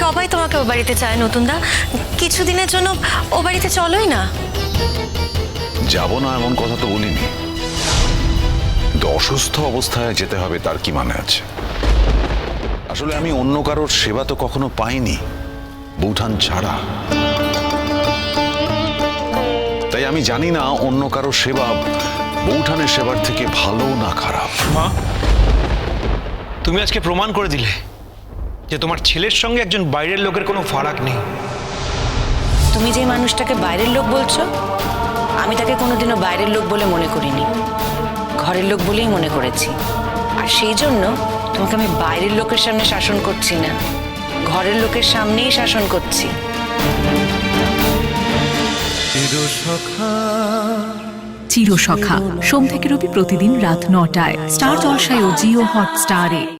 সবাই তোমাকে ও বাড়িতে চায় নতুনদা। কিছুদিনের জন্য ও বাড়িতে চলোই না। যাব না এমন কথা তো বলিনি। কিন্তু অসুস্থ অবস্থায় যেতে হবে তার কি মানে আছে? আসলে আমি অন্য কারোর সেবা তো কখনো পাইনি বৌঠান ছাড়া। তাই আমি জানি না অন্য কারোর সেবা বৌঠানের সেবার থেকে ভালো না খারাপ। মা তুমি আজকে প্রমাণ করে দিলে। যে তোমার ছেলের সঙ্গে একজন বাইরের লোকের কোনো ফারাক নেই। তুমি যে মানুষটাকে বাইরের লোক বলছো আমি তাকে কোনোদিনও বাইরের লোক বলে মনে করিনি। ঘরের লোক বলেই মনে করেছি। আর সেই জন্য তোমাকে আমি বাইরের লোকের সামনে শাসন করছি না। ঘরের লোকের সামনেই শাসন করছি। চিরসখা। সোম থেকে রবি প্রতিদিন রাত নটায়। স্টার জলসায় ও জিও হটস্টারে।